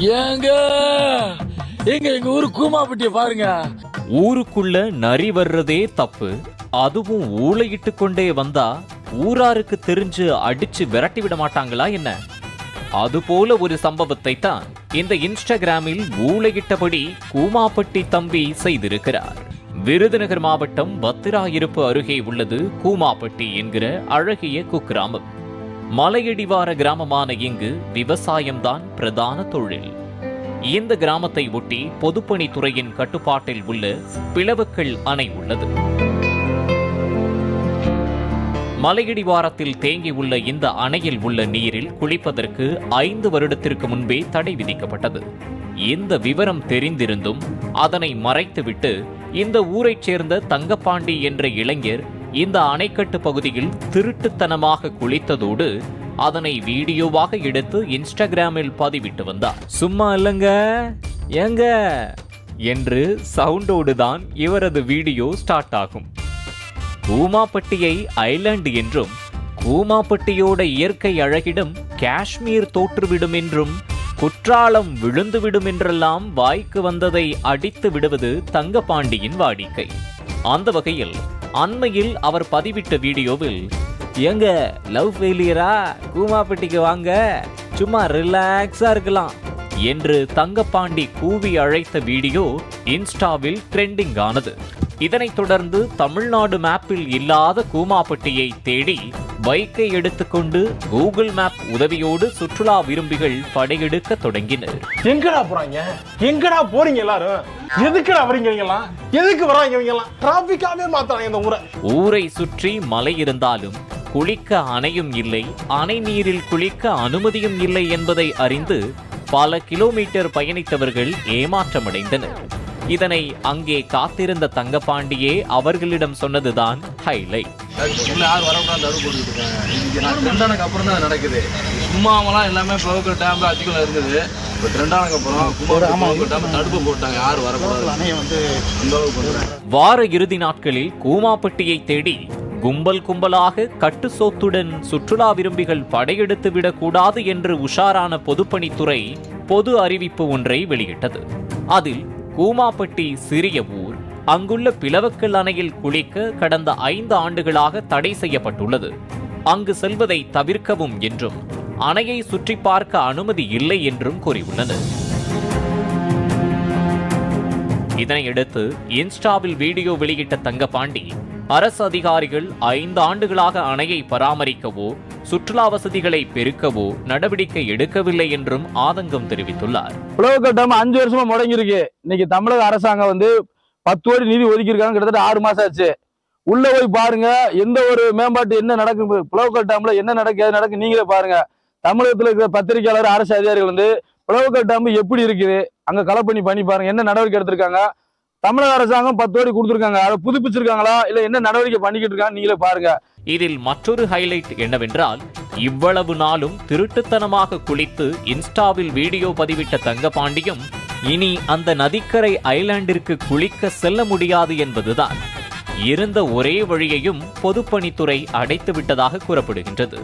ஏங்க எங்க எங்க ஊரு கூமாப்பட்டிய பாருங்க. ஊருக்குள்ள நரி வர்றதே தப்பு. அதுவும் ஊளையிட்டு கொண்டே வந்தா ஊராருக்கு தெரிஞ்சு அடிச்சு விரட்டி விட மாட்டாங்களா என்ன? அதுபோல ஒரு சம்பவத்தை தான் இந்த இன்ஸ்டாகிராமில் ஊளையிட்டபடி கூமாப்பட்டி தம்பி செய்திருக்கிறார். விருதுநகர் மாவட்டம் பத்திராயிருப்பு அருகே உள்ளது கூமாப்பட்டி என்கிற அழகிய குக்கிராமம். மலையடிவார கிராமமான இங்கு விவசாயம்தான் பிரதான தொழில். இந்த கிராமத்தை ஒட்டி பொதுப்பணித்துறையின் கட்டுப்பாட்டில் உள்ள பிளவுக்கள் அணை உள்ளது. மலையடிவாரத்தில் தேங்கியுள்ள இந்த அணையில் உள்ள நீரில் குளிப்பதற்கு ஐந்து வருடத்திற்கு முன்பே தடை விதிக்கப்பட்டது. இந்த விவரம் தெரிந்திருந்தும் அதனை மறைத்துவிட்டு இந்த ஊரைச் சேர்ந்த தங்கப்பாண்டி என்ற இளைஞர் இந்த அணைக்கட்டு பகுதியில் திருட்டுத்தனமாக குளித்ததோடு அதனை வீடியோவாக எடுத்து இன்ஸ்டாகிராமில் பதிவிட்டு வந்தார். சும்மா இல்லைங்க. ஏங்க? என்று சவுண்டோடு தான் இவரது வீடியோ ஸ்டார்ட் ஆகும். கூமாப்பட்டியை ஐலாண்டு என்றும் கூமாப்பட்டியோட இயற்கை அழகிடம் காஷ்மீர் தோற்றுவிடும் என்றும் குற்றாலம் விழுந்துவிடும் என்றெல்லாம் வாய்க்கு வந்ததை அடித்து விடுவது தங்கபாண்டியின் வாடிக்கை. அந்த வகையில் அண்மையில் அவர் பதிவிட்ட வீடியோவில் எங்க லவ் ஃபெயிலியரா கூமாப்பட்டிக்கு வாங்க. சும்மா ரிலாக்ஸா இருக்கலாம் என்று தங்கப்பாண்டி கூவி அழைத்த வீடியோ இன்ஸ்டாவில் ட்ரெண்டிங் ஆனது. இதனைத் தொடர்ந்து தமிழ்நாடு மேப்பில் இல்லாத கூமாப்பட்டியை தேடி பைக்கை எடுத்துக்கொண்டு கூகுள் மேப் உதவியோடு சுற்றுலா விரும்பிகள் படையெடுக்க தொடங்கினர். எங்கடா போறாங்க? எங்கடா போறீங்க எல்லாரும்? எதுக்குடா வரீங்க இவங்க எல்லாம் எதுக்கு வராங்க இவங்க எல்லாம் டிராபிக்காவே மாத்தாங்க இந்த ஊரை. ஊரை சுற்றி மலை இருந்தாலும் குளிக்க அணையும் இல்லை அணை நீரில் குளிக்க அனுமதியும் இல்லை என்பதை அறிந்து பல கிலோமீட்டர் பயணித்தவர்கள் ஏமாற்றமடைந்தனர். இதனை அங்கே காத்திருந்த தங்கபாண்டியே அவர்களிடம் சொன்னதுதான் ஹைலைட் அப்புறம் தான் நடக்குது சும்மாவெல்லாம் எல்லாமே டேம் அதிகம் இருக்குது. இப்போ ட்ரெண்டானக்கு அப்புறம் ப்ளவுக்கர் டேம் தடுப்பு போட்டாங்க. யார் வரக்கூடாது. அந்த அளவுக்கு பண்ணுறேன் வார இறுதி நாட்களில் கூமாப்பட்டியை தேடி கும்பல் கும்பலாக கட்டு சோத்துடன் சுற்றுலா விரும்பிகள் படையெடுத்து விடக்கூடாது என்று உஷாரான பொதுப்பணித்துறை பொது அறிவிப்பு ஒன்றை வெளியிட்டது. அதில் கூமாப்பட்டி சிறிய ஊர் அங்குள்ள பிளவக்கல் அணையில் குளிக்க கடந்த ஐந்து ஆண்டுகளாக தடை செய்யப்பட்டுள்ளது. அங்கு செல்வதை தவிர்க்கவும் என்றும் அணையை சுற்றி பார்க்க அனுமதி இல்லை என்றும் கூறியுள்ளனர். இதனையடுத்து இன்ஸ்டாவில் வீடியோ வெளியிட்ட தங்கபாண்டி அரசு அதிகாரிகள் ஐந்து ஆண்டுகளாக அணையை பராமரிக்கவோ சுற்றுலா வசதிகளை பெருக்கவோ நடவடிக்கை எடுக்கவில்லை என்றும் ஆதங்கம் தெரிவித்துள்ளார். உழவு கட்டம் அஞ்சு வருஷமா முடங்கியிருக்கு. இன்னைக்கு தமிழக அரசாங்கம் வந்து பத்து கோடி நிதி ஒதுக்கியிருக்காங்க கிட்டத்தட்ட ஆறு மாசம் ஆச்சு. உள்ள போய் பாருங்க எந்த ஒரு மேம்பாட்டு என்ன நடக்கும் புலவுக்கல் டேம்ல என்ன நடக்கு ஏது நடக்கு நீங்களே பாருங்க. தமிழகத்துல இருக்கிற பத்திரிகையாளர் அரசு அதிகாரிகள் வந்து புலவுக்கல் டேம் எப்படி இருக்குது அங்க களப்பணி பண்ணி பாருங்க என்ன நடவடிக்கை எடுத்திருக்காங்க. தமிழக அரசாங்கம் பத்து கோடி கொடுத்துருக்காங்க. அதை புதுப்பிச்சிருக்காங்களா இல்ல என்ன நடவடிக்கை பண்ணிக்கிட்டு இருக்காங்க நீங்களே பாருங்க. இதில் மற்றொரு ஹைலைட் என்னவென்றால் இவ்வளவு நாளும் திருட்டுத்தனமாக குளித்து இன்ஸ்டாவில் வீடியோ பதிவிட்ட தங்கபாண்டியும் இனி அந்த நதிக்கரை ஐலாண்டிற்கு குளிக்க செல்ல முடியாது என்பதுதான். இருந்த ஒரே வழியையும் பொதுப்பணித்துறை அடைத்துவிட்டதாக கூறப்படுகின்றது.